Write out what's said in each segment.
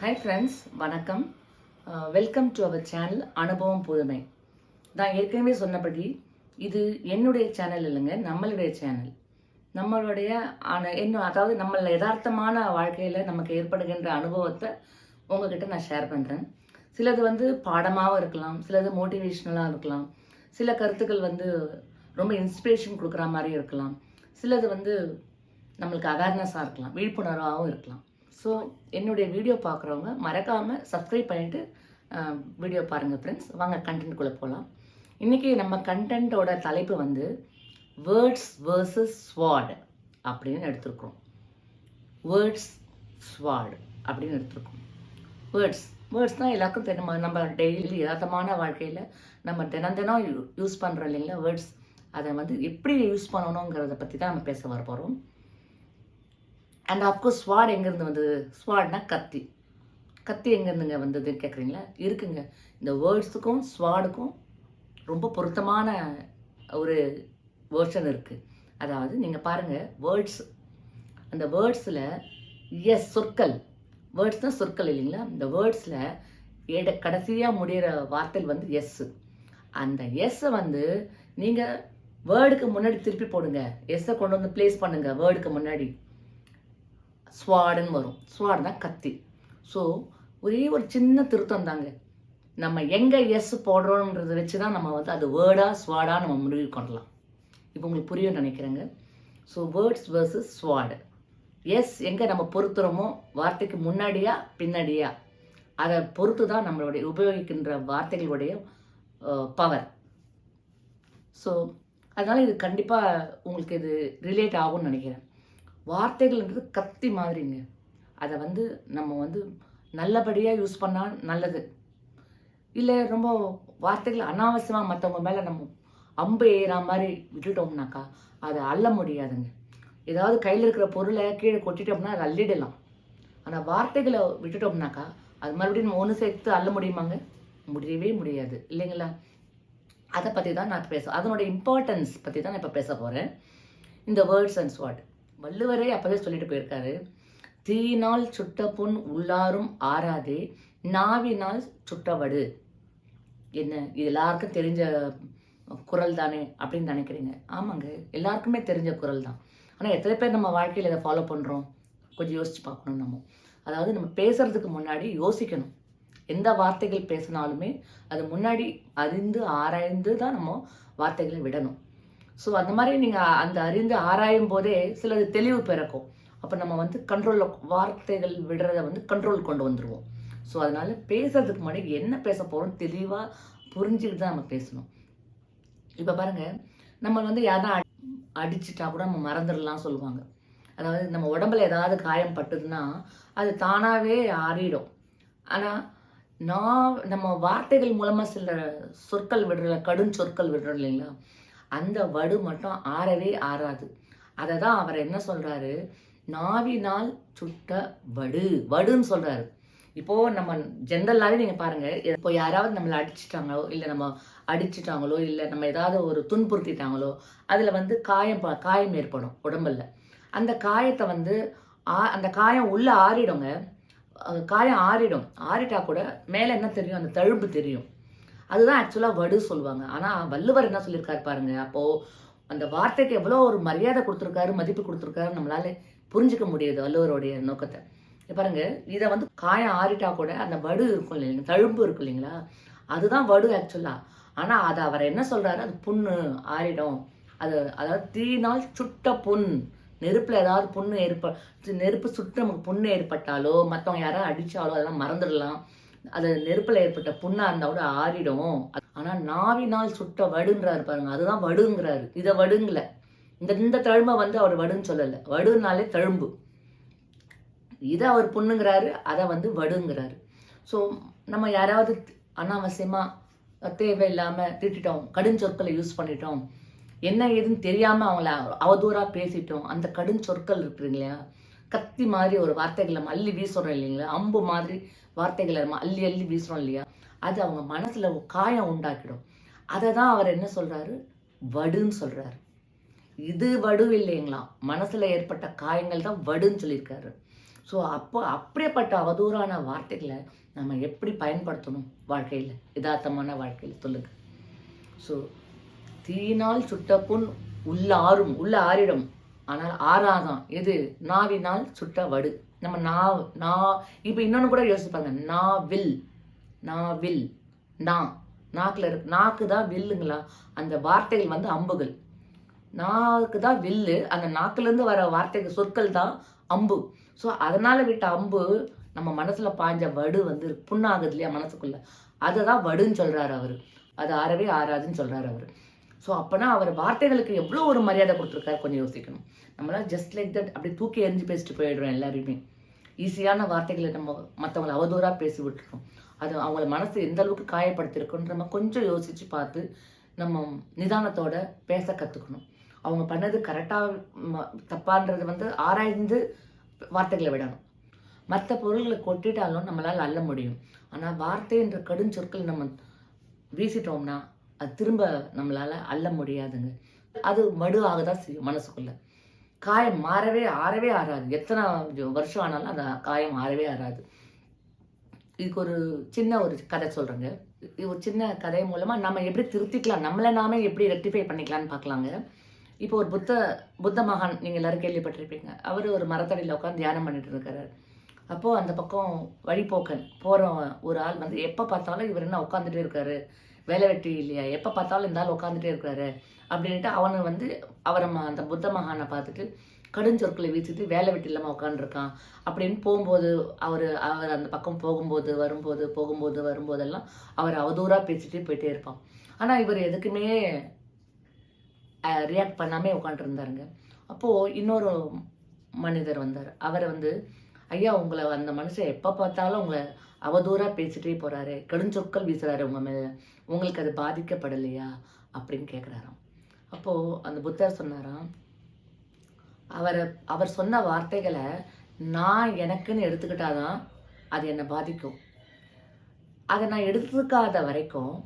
Hi friends வணக்கம். Welcome to our channel அனுபவம் புதுமை. நான் ஏற்கனவே சொன்னபடி இது என்னுடைய சேனல் இல்லைங்க நம்மளுடைய சேனல் நம்மளுடைய ஆன என்ன அதாவது நம்ம யதார்த்தமான வாழ்க்கையில் நமக்கு ஏற்படுகின்ற அனுபவத்தை உங்ககிட்ட நான் ஷேர் பண்ணுறேன் சிலது வந்து பாடமாகவும் இருக்கலாம் சிலது மோட்டிவேஷ்னலாக இருக்கலாம். சில கருத்துக்கள் வந்து ரொம்ப இன்ஸ்பிரேஷன் கொடுக்குற மாதிரி இருக்கலாம். சிலது வந்து நம்மளுக்கு அவேர்னஸாக இருக்கலாம் விழிப்புணர்வாகவும் இருக்கலாம். ஸோ என்னுடைய வீடியோ பார்க்குறவங்க மறக்காமல் சப்ஸ்கிரைப் பண்ணிவிட்டு வீடியோ பாருங்கள் ஃப்ரெண்ட்ஸ் வாங்க கண்டென்ட்குள்ளே போகலாம் இன்றைக்கி நம்ம கண்டென்ட்டோட தலைப்பு வந்து வேர்ட்ஸ் வேர்சஸ் ஸ்வாட் அப்படின்னு எடுத்திருக்கிறோம். வேர்ட்ஸ் ஸ்வாட் அப்படின்னு எடுத்திருக்கோம் வேர்ட்ஸ் வேர்ட்ஸ் தான் எல்லாருக்கும் தெரியும்? நம்ம டெய்லி யதார்த்தமான வாழ்க்கையில் நம்ம தினம் தினம் யூஸ் பண்ணுறோம் இல்லைங்களா? வேர்ட்ஸ் அதை வந்து எப்படி யூஸ் பண்ணணுங்கிறத பற்றி தான் நம்ம பேச வர போகிறோம் அண்ட் ஆஃப்கோர்ஸ் ஸ்வாட் எங்கேருந்து வந்தது? ஸ்வாட்னா கத்தி. கத்தி எங்கேருந்துங்க வந்ததுன்னு கேட்குறீங்களா இருக்குங்க. இந்த வேர்ட்ஸுக்கும் ஸ்வாடுக்கும் ரொம்ப பொருத்தமான ஒரு வேர்ஷன் இருக்குது அதாவது நீங்கள் பாருங்கள் வேர்ட்ஸ் அந்த வேர்ட்ஸில் எஸ் சொற்கள். வேர்ட்ஸ் தான் சொற்கள் இல்லைங்களா? இந்த வேர்ட்ஸில் எட கடைசியாக முடிகிற வார்த்தை வந்து எஸ்ஸு அந்த எஸ்ஸை வந்து நீங்கள் வேர்டுக்கு முன்னாடி திருப்பி போடுங்க. எஸ்ஸை கொண்டு வந்து ப்ளேஸ் பண்ணுங்கள் வேர்டுக்கு முன்னாடி. ஸ்வாடுன்னு வரும். ஸ்வாடுனா கத்தி. ஸோ ஒரே ஒரு சின்ன திருத்தம் தாங்க. நம்ம எங்கே எஸ் போடுறோன்றதை வச்சு தான் நம்ம வந்து அது வேர்டாக ஸ்வாடாக நம்ம முடிவு பண்ணலாம் இப்போ உங்களுக்கு புரியும் நினைக்கிறேங்க. So words versus sword S எங்கே நம்ம பொருத்துகிறோமோ வார்த்தைக்கு முன்னாடியா பின்னாடியா? அதை பொறுத்து தான் நம்மளுடைய உபயோகிக்கின்ற வார்த்தைகளுடைய பவர் ஸோ அதனால் இது கண்டிப்பாக உங்களுக்கு இது ரிலேட் ஆகும்னு நினைக்கிறேன். வார்த்தைகள்ன்றது கத்தி மாதிரிங்க. அதை வந்து நம்ம வந்து நல்லபடியாக யூஸ் பண்ணால் நல்லது. இல்லை ரொம்ப வார்த்தைகள் அனாவசியமாக மற்றவங்க மேலே நம்ம அம்பு ஏற மாதிரி விட்டுட்டோம்னாக்கா அதை அள்ள முடியாதுங்க. ஏதாவது கையில் இருக்கிற பொருளை கீழே கொட்டிட்டோம்னா அதை அள்ளிடலாம். ஆனால் வார்த்தைகளை விட்டுட்டோம்னாக்கா அது மறுபடியும் நம்ம ஒன்று சேர்த்து அள்ள முடியுமாங்க? முடியவே முடியாது. இல்லைங்களா? அதை பற்றி தான் நான் பேச அதனோட இம்பார்ட்டன்ஸ் பற்றி தான் நான் இப்போ பேச போகிறேன் இந்த வேர்ட்ஸ் அண்ட் ஸ்வாட் வள்ளுவரே அப்பவே சொல்லிட்டு போயிருக்காரு. தீயினால் சுட்ட புண் உள்ளாரும் ஆறாதே நாவினால் சுட்டவடு. என்ன? இது எல்லாருக்கும் தெரிஞ்ச குரல் தானே அப்படின்னு நினைக்கிறீங்க. ஆமாங்க எல்லாருக்குமே தெரிஞ்ச குரல் தான். ஆனால் எத்தனை பேர் நம்ம வாழ்க்கையில் இதை ஃபாலோ பண்ணுறோம் கொஞ்சம் யோசிச்சு பார்க்கணும் நம்ம. அதாவது நம்ம பேசுகிறதுக்கு முன்னாடி யோசிக்கணும். எந்த வார்த்தைகள் பேசினாலுமே அது முன்னாடி அறிந்து ஆராய்ந்து தான் நம்ம வார்த்தைகளை விடணும். ஸோ அந்த மாதிரி நீங்கள் அந்த அறிந்து ஆராயும் போதே சிலது தெளிவு பிறக்கும். அப்போ நம்ம வந்து கண்ட்ரோலில் வார்த்தைகள் விடுறத வந்து கண்ட்ரோல் கொண்டு வந்துடுவோம் ஸோ அதனால பேசுறதுக்கு முன்னாடி என்ன பேச போகிறோம் தெளிவாக புரிஞ்சுக்கிட்டு தான் நம்ம பேசணும். இப்போ பாருங்க நம்ம வந்து யாரா அடிச்சிட்டா கூட நம்ம மறந்துடலாம் சொல்லுவாங்க. அதாவது நம்ம உடம்புல ஏதாவது காயம் பட்டுதுன்னா அது தானாகவே ஆறிடும். ஆனால் நான் நம்ம வார்த்தைகள் மூலமாக சில சொற்கள் விடுற கடும் சொற்கள் விடுறோம் இல்லைங்களா? அந்த வடு மட்டும் ஆறவே ஆறாது. அதை தான் அவர் என்ன சொல்கிறாரு நாவினால் சுட்ட வடு. வடுன்னு சொல்கிறாரு இப்போது நம்ம ஜென்ரலாகவே நீங்கள் பாருங்கள் இப்போ யாராவது நம்மளை அடிச்சிட்டாங்களோ இல்லை நம்ம அடிச்சிட்டாங்களோ இல்லை நம்ம ஏதாவது ஒரு துன்புறுத்திட்டாங்களோ அதில் வந்து காயம் ப- காயம் ஏற்படும் உடம்புல. அந்த காயத்தை வந்து ஆ- அந்த காயம் உள்ளே ஆறிடுங்க. காயம் ஆறிடும். ஆறிட்டா கூட மேலே என்ன தெரியும்? அந்த தழும்பு தெரியும். அதுதான் ஆக்சுவலாக வடு சொல்லுவாங்க. ஆனால் வள்ளுவர் என்ன சொல்லியிருக்காரு பாருங்க அப்போது அந்த வார்த்தைக்கு எவ்வளோ ஒரு மரியாதை கொடுத்துருக்காரு மதிப்பு கொடுத்துருக்காரு நம்மளால புரிஞ்சுக்க முடியுது வள்ளுவருடைய நோக்கத்தை. பாருங்க இதை வந்து காயம் ஆறிட்டா கூட அந்த வடு இருக்கும் இல்லைங்க தழும்பு இருக்கும் இல்லைங்களா அதுதான் வடு ஆக்சுவலாக ஆனால் அதை அவர் என்ன சொல்கிறாரு அது புண்ணு ஆறிடும். அது அதாவது தீனால் சுட்ட புண் நெருப்பில் ஏதாவது புண்ணு ஏற்ப நெருப்பு சுட்டு நமக்கு புண்ணு ஏற்பட்டாலோ மற்றவங்க யாராவது அடித்தாலோ அதெல்லாம் மறந்துடலாம். அது நெருப்பில் ஏற்பட்ட புண்ணாக இருந்தால் கூட ஆறிடும். ஆனால் நாவினால் சுட்ட வடுன்றாரு பாருங்க அதுதான் வடுங்கிறாரு. இதை வடுங்கல. இந்த இந்த தழும்பை வந்து அவர் வடுன்னு சொல்லலை. வடுனாலே தழும்பு. இதை அவர் புண்ணுங்கிறாரு அதை வந்து வடுங்கிறாரு. ஸோ நம்ம யாராவது அனாவசியமாக தேவையில்லாமல் திட்டிட்டோம் கடுஞ்சொற்களை யூஸ் பண்ணிட்டோம் என்ன ஏதுன்னு தெரியாமல் அவங்கள அவதூறாக பேசிட்டோம் அந்த கடுஞ்சொற்கள் இருக்கு இல்லையா? கத்தி மாதிரி ஒரு வார்த்தைகளை நம்ம அள்ளி வீசுறோம் இல்லைங்களா? அம்பு மாதிரி வார்த்தைகளை நம்ம அள்ளி அள்ளி வீசுறோம் இல்லையா? அது அவங்க மனசுல காயம் உண்டாக்கிடும். அதை தான் அவர் என்ன சொல்றாரு? வடுன்னு சொல்றாரு. இது வடு இல்லைங்களாம் மனசுல ஏற்பட்ட காயங்கள் தான் வடுன்னு சொல்லியிருக்காரு. ஸோ அப்போ அப்படியேப்பட்ட அவதூறான வார்த்தைகளை நம்ம எப்படி பயன்படுத்தணும் வாழ்க்கையில்? யதார்த்தமான வாழ்க்கையில் சொல்லுங்க. ஸோ தீயினால் சுட்ட உள்ள ஆறும் உள்ள ஆறிடும். ஆனால் ஆறாதான். எது? நாவினால் சுட்ட வடு. நம்ம நா நா இப்போ இன்னொன்று கூட யோசிப்பாங்க நா வில். நா வில். நா. நாக்கில் இருக்கு நாக்கு தான் வில்லுங்களா? அந்த வார்த்தைகள் வந்து அம்புகள். நாக்கு தான் வில்லு. அந்த நாக்குலேருந்து வர வார்த்தைகள் சொற்கள் தான் அம்பு. ஸோ அதனால விட்ட அம்பு நம்ம மனசுல பாய்ஞ்ச வடு வந்து புண்ணாகுது இல்லையா மனசுக்குள்ள? அதை தான் வடுன்னு சொல்றாரு அவர். அது ஆறவே ஆறாதுன்னு சொல்றாரு அவர். ஸோ அப்போனா அவர் வார்த்தைகளுக்கு எவ்வளோ ஒரு மரியாதை கொடுத்துருக்காரு கொஞ்சம் யோசிக்கணும். நம்மளாம் ஜஸ்ட் லைக் தட் அப்படி தூக்கி எரிஞ்சு பேசிட்டு போயிடுறோம் எல்லாரையுமே. ஈஸியான வார்த்தைகளை நம்ம மற்றவங்களை அவதூறாக பேசி விட்டுருக்கோம். அது அவங்கள மனசு எந்த அளவுக்கு காயப்படுத்திருக்குன்னு நம்ம கொஞ்சம் யோசித்து பார்த்து நம்ம நிதானத்தோட பேச கற்றுக்கணும் அவங்க பண்ணது கரெக்டாக தப்பான்றது வந்து ஆராய்ந்து வார்த்தைகளை விடணும். மற்ற பொருள்களை கொட்டிட்டாலும் நம்மளால் அள்ள முடியும். ஆனால் வார்த்தைன்ற கடுஞ்சொற்கள் நம்ம வீசிட்டோம்னா அது திரும்ப நம்மளால் அள்ள முடியாதுங்க. அது மடு ஆகதான் செய்யும் மனசுக்குள்ள. காயம் மாறவே ஆறவே ஆறாது. எத்தனை வருஷம் ஆனாலும் அந்த காயம் ஆறவே ஆறாது. இதுக்கு ஒரு சின்ன ஒரு கதை சொல்கிறேங்க இது ஒரு சின்ன கதை மூலமாக நம்ம எப்படி திருத்திக்கலாம் நம்மளை நாமே எப்படி ரெக்டிஃபை பண்ணிக்கலாம்னு பார்க்கலாங்க. இப்போ ஒரு புத்த புத்த மகான் நீங்கள் எல்லாரும் கேள்விப்பட்டிருப்பீங்க. அவர் ஒரு மரத்தடியில் உட்காந்து தியானம் பண்ணிட்டு இருக்கிறார் அப்போது அந்த பக்கம் வழிபோக்கன் போகிற ஒரு ஆள் வந்து எப்போ பார்த்தாலும் இவர் என்ன உட்காந்துட்டே இருக்காரு? வேலை வெட்டி இல்லையா? எப்போ பார்த்தாலும் இந்த ஆள் உட்காந்துட்டே இருக்கிறாரு. அப்படின்ட்டு அவனை வந்து அவரை ம- அந்த புத்த மகானை பார்த்துட்டு கடுஞ்சொற்களை வீசிட்டு வேலை வெட்டி இல்லாமல் உட்காந்துருக்கான் அப்படின்னு போகும்போது அவர் அவர் அந்த பக்கம் போகும்போது வரும்போது போகும்போது வரும்போதெல்லாம் அவர் அவதூறாக பேசிட்டு போயிட்டே இருப்பான். ஆனால் இவர் எதுக்குமே ரியாக்ட் பண்ணாமே உட்காந்துருந்தாருங்க அப்போது இன்னொரு மனிதர் வந்தார். அவரை வந்து ஐயா உங்களை அந்த மனுஷன் எப்போ பார்த்தாலும் உங்களை அவதூறாக பேசிட்டே போறாரு. கடுஞ்சொற்கள் வீசுறாரு உங்க மேல. உங்களுக்கு அது பாதிக்கப்படலையா? அப்படின்னு கேட்குறாராம் அப்போ அந்த புத்தர் சொன்னாராம் அவரை அவர் சொன்ன வார்த்தைகளை நான் எனக்குன்னு எடுத்துக்கிட்டாதான் அது என்னை பாதிக்கும். அதை நான் எடுத்துக்காத வரைக்கும்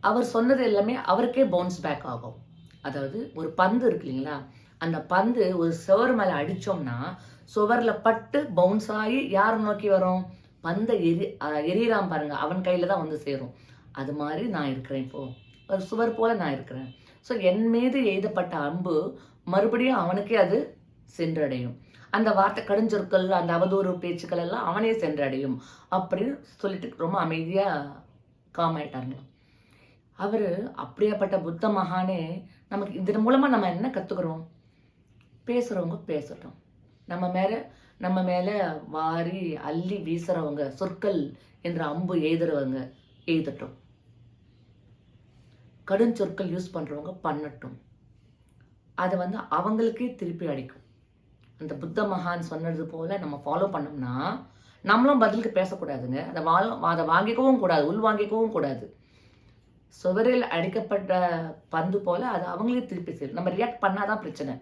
அவர் சொன்னது எல்லாமே அவருக்கே பவுன்ஸ் பேக் ஆகும். அதாவது ஒரு பந்து இருக்கு இல்லைங்களா? அந்த பந்து ஒரு சுவர் மேலே அடிச்சோம்னா சுவர்ல பட்டு பவுன்ஸ் ஆகி யார் நோக்கி வரும்? பந்தை எரி எரியறான் பாருங்க. அவன் கையில தான் வந்து சேரும். அது மாதிரி நான் இருக்கிறேன் இப்போ. ஒரு சுவர் போல நான் இருக்கிறேன். ஸோ என் மீது எய்தப்பட்ட அம்பு மறுபடியும் அவனுக்கே அது சென்றடையும். அந்த வார்த்தை கடுஞ்சொற்கள் அந்த அவதூறு பேச்சுக்கள் எல்லாம் அவனே சென்றடையும். அப்படின்னு சொல்லிட்டு ரொம்ப அமைதியாக காம் ஆயிட்டாங்களாம் அப்படியாப்பட்ட புத்த மகானே நமக்கு இதன் மூலமாக நம்ம என்ன கற்றுக்குறோம் பேசுகிறவங்க பேசட்டும். நம்ம மேலே நம்ம மேலே வாரி அள்ளி வீசுறவங்க சொற்கள் என்ற அம்பு எய்துறவங்க எய்தட்டும் கடுஞ்சொற்கள் யூஸ் பண்ணுறவங்க பண்ணட்டும். அது வந்து அவங்களுக்கே திருப்பி அடிக்கும். அந்த புத்த மகான் சொன்னது போல் நம்ம ஃபாலோ பண்ணோம்னா நம்மளும் பதிலுக்கு பேசக்கூடாதுங்க. அதை வாழும் அதை வாங்கிக்கவும் கூடாது உள் வாங்கிக்கவும் கூடாது. சுவரில் அடிக்கப்பட்ட பந்து போல் அது அவங்களே திருப்பி செய்யும் நம்ம ரியாக்ட் பண்ணாதான் பிரச்சனை.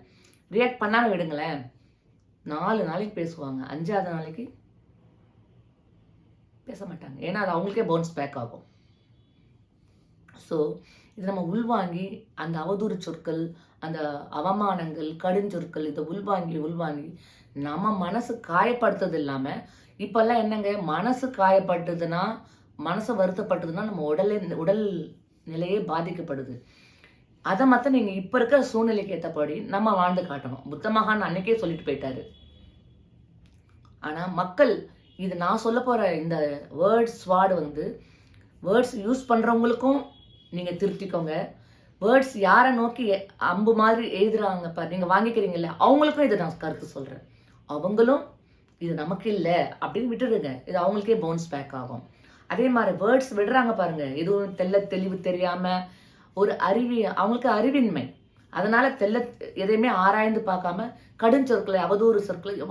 ரியாக்ட் பண்ணாமல் விடுங்களேன். நாலு நாளைக்கு பேசுவாங்க. அஞ்சாவது நாளைக்கு பேச மாட்டாங்க. ஏன்னா அது அவங்களுக்கே பவுன்ஸ் பேக் ஆகும். ஸோ இது நம்ம உள்வாங்கி அந்த அவதூறு சொற்கள் அந்த அவமானங்கள் கடுஞ்சொற்கள் இதை உள்வாங்கி உள்வாங்கி நம்ம மனசு காயப்படுத்துறது இல்லாம இப்போல்லாம் என்னங்க? மனசு காயப்பட்டதுன்னா மனசு வருத்தப்பட்டதுன்னா நம்ம உடலே உடல் நிலையே பாதிக்கப்படுது. அதை மற்ற நீங்கள் இப்போ இருக்கிற சூழ்நிலைக்கு ஏற்றபடி நம்ம வாழ்ந்து காட்டணும். புத்த மகான் அன்னைக்கே சொல்லிட்டு போயிட்டாரு. ஆனால் மக்கள் இது நான் சொல்ல போகிற இந்த வேர்ட்ஸ் வார்டு வந்து வேர்ட்ஸ் யூஸ் பண்ணுறவங்களுக்கும் நீங்கள் திருத்திக்கோங்க. வேர்ட்ஸ் யாரை நோக்கி அம்பு மாதிரி எழுதுறாங்க பாரு நீங்கள் வாங்கிக்கிறீங்கல்ல அவங்களுக்கும் இதை நான் கருத்து சொல்கிறேன் அவங்களும் இது நமக்கு இல்லை அப்படின்னு விட்டுடுங்க. இது அவங்களுக்கே பவுன்ஸ் பேக் ஆகும். அதே மாதிரி வேர்ட்ஸ் விடுறாங்க பாருங்க எதுவும் தெல்ல தெளிவு தெரியாமல் ஒரு அறிவி அவங்களுக்கு அறிவின்மை. அதனால தெல்ல எதையுமே ஆராய்ந்து பார்க்காம கடுஞ்சொற்களை அவதூறு சொற்களை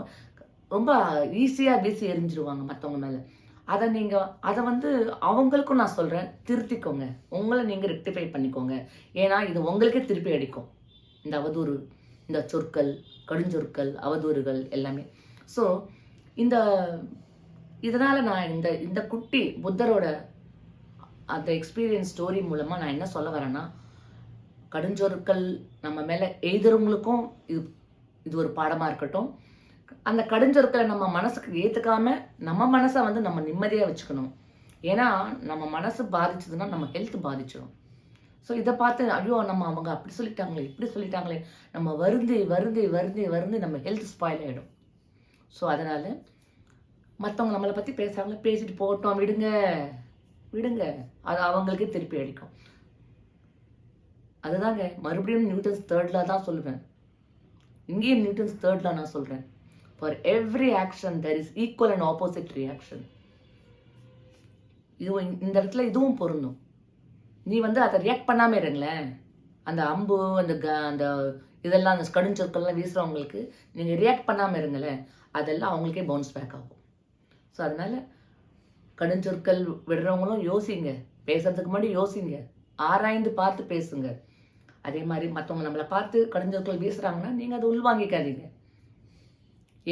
ரொம்ப- ஈஸியாக வீசி எரிஞ்சிருவாங்க மற்றவங்க மேலே. அதை நீங்கள் அதை வந்து அவங்களுக்கும் நான் சொல்கிறேன் திருத்திக்கோங்க. உங்களை நீங்கள் ரெக்டிஃபை பண்ணிக்கோங்க. ஏன்னா இது உங்களுக்கே திருப்பி அடிக்கும். இந்த அவதூறு இந்த சொற்கள் கடுஞ்சொற்கள் அவதூறுகள் எல்லாமே. ஸோ இந்த இதனால் நான் இந்த இந்த குட்டி புத்தரோட அந்த எக்ஸ்பீரியன்ஸ் ஸ்டோரி மூலமாக நான் என்ன சொல்ல வரேன்னா கடுஞ்சொற்கள் நம்ம மேலே எய்துறவங்களுக்கும் இது இது ஒரு பாடமாக இருக்கட்டும். அந்த கடுஞ்சொற்களை நம்ம மனசுக்கு ஏற்றுக்காம நம்ம மனசை வந்து நம்ம நிம்மதியாக வச்சுக்கணும். ஏன்னா நம்ம மனசு பாதிச்சதுன்னா நம்ம ஹெல்த் பாதிச்சிடும் ஸோ இதை பார்த்து ஐயோ நம்ம அவங்க அப்படி சொல்லிட்டாங்களே இப்படி சொல்லிட்டாங்களே நம்ம வருந்தி வருந்தி வருந்தி வருந்தி நம்ம ஹெல்த் ஸ்பாயில் ஆகிடும் ஸோ அதனால் மற்றவங்க நம்மளை பற்றி பேசுகிறாங்களே பேசிட்டு போகட்டும் விடுங்க. விடுங்க. அது அவங்களுக்கே திருப்பி அடிக்கும். அதுதாங்க மறுபடியும் நியூட்டன்ஸ் தேர்ட்ல தான் சொல்லுவேன். இங்கேயும் நியூட்டன்ஸ் தேர்ட்ல நான் சொல்கிறேன் for every action there is equal and opposite reaction இதுவும் இந்த இடத்துல இதுவும் பொருந்தும். நீ வந்து அதை ரியாக்ட் பண்ணாமல் இருங்களேன். அந்த அம்பு அந்த க அந்த இதெல்லாம் அந்த கடுஞ்சொற்கள்லாம் வீசுகிறவங்களுக்கு நீங்கள் ரியாக்ட் பண்ணாமல் இருங்களேன். அதெல்லாம் அவங்களுக்கே பவுன்ஸ் பேக் ஆகும். ஸோ அதனால் கடுஞ்சொற்கள் விடுறவங்களும் யோசிங்க. பேசுறதுக்கு முன்னாடி யோசிங்க. ஆராய்ந்து பார்த்து பேசுங்க. அதே மாதிரி மற்றவங்க நம்மளை பார்த்து கடுஞ்சொற்கள் வீசுறாங்கன்னா நீங்கள் அதை உள்வாங்கிக்காதீங்க.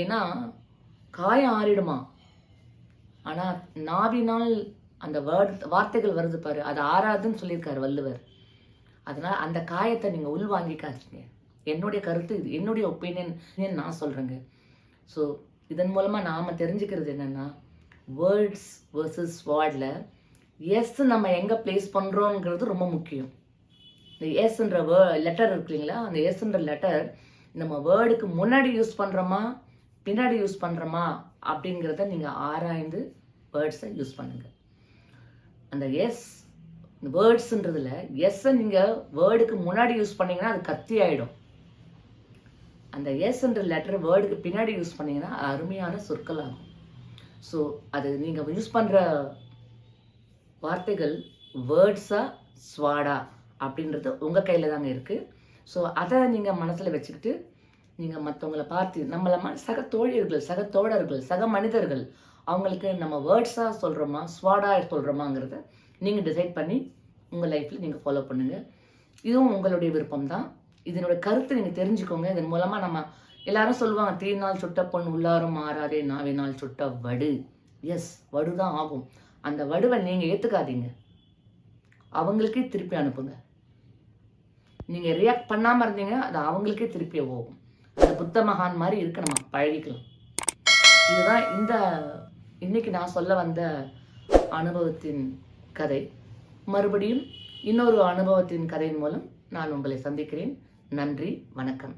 ஏன்னா காயம் ஆறிடுமா? ஆனால் நாவினால் அந்த வேர்ட் வார்த்தைகள் வருது பாரு. அது ஆறாதுன்னு சொல்லியிருக்காரு வள்ளுவர். அதனால் அந்த காயத்தை நீங்கள் உள்வாங்கிக்காதீங்க. என்னுடைய கருத்து இது. என்னுடைய ஒப்பீனியன் நான் சொல்கிறேங்க ஸோ இதன் மூலமாக நாம் தெரிஞ்சுக்கிறது என்னென்னா வேர்ட்ஸ் வேர்சஸ் வேர்டில் எஸ் நம்ம எங்கே ப்ளேஸ் பண்ணுறோங்கிறது ரொம்ப முக்கியம். இந்த எஸ்ன்ற வே லெட்டர் இருக்கு இல்லைங்களா? அந்த எஸ்ன்ற லெட்டர் நம்ம வேர்டுக்கு முன்னாடி யூஸ் பண்ணுறோமா பின்னாடி யூஸ் பண்ணுறோமா அப்படிங்கிறத நீங்கள் ஆராய்ந்து வேர்ட்ஸை யூஸ் பண்ணுங்கள் அந்த எஸ் வேர்ட்ஸுன்றதுல எஸ்ஸை நீங்கள் வேர்டுக்கு முன்னாடி யூஸ் பண்ணிங்கன்னா அது கத்தி ஆகிடும் அந்த எஸ்ன்ற லெட்டர் வேர்டுக்கு பின்னாடி யூஸ் பண்ணீங்கன்னா அருமையான சொற்கள் ஆகும். ஸோ அது நீங்கள் யூஸ் பண்ணுற வார்த்தைகள் வேர்ட்ஸா ஸ்வாடா அப்படின்றது உங்கள் கையில் தாங்க இருக்குது ஸோ அதை நீங்கள் மனசில் வச்சுக்கிட்டு நீங்கள் மற்றவங்கள பார்த்து நம்மளை ம சக தோழியர்கள் சக தோழர்கள் சக மனிதர்கள் அவங்களுக்கு நம்ம வேர்ட்ஸாக சொல்கிறோமா ஸ்வாடாக சொல்கிறோமாங்கிறத நீங்கள் டிசைட் பண்ணி உங்கள் லைஃப்பில் நீங்கள் ஃபாலோ பண்ணுங்கள் இதுவும் உங்களுடைய விருப்பம் தான் இதனுடைய கருத்தை நீங்கள் தெரிஞ்சுக்கோங்க. இதன் மூலமாக நம்ம எல்லாரும் சொல்லுவாங்க தீனால் சுட்ட பொண்ணு உள்ளாரும் மாறாதே நாவினால் சுட்ட வடு. எஸ் வடு தான் ஆகும். அந்த வடுவை நீங்கள் ஏற்றுக்காதீங்க அவங்களுக்கே திருப்பி அனுப்புங்க. நீங்கள் ரியாக்ட் பண்ணாமல் இருந்தீங்க அது அவங்களுக்கே திருப்பி போகும். அந்த புத்த மகான் மாதிரி இருக்க நம்ம பழகிக்கலாம். இதுதான் இந்த இன்னைக்கு நான் சொல்ல வந்த அனுபவத்தின் கதை. மறுபடியும் இன்னொரு அனுபவத்தின் கதையின் மூலம் நான் உங்களை சந்திக்கிறேன். நன்றி வணக்கம்.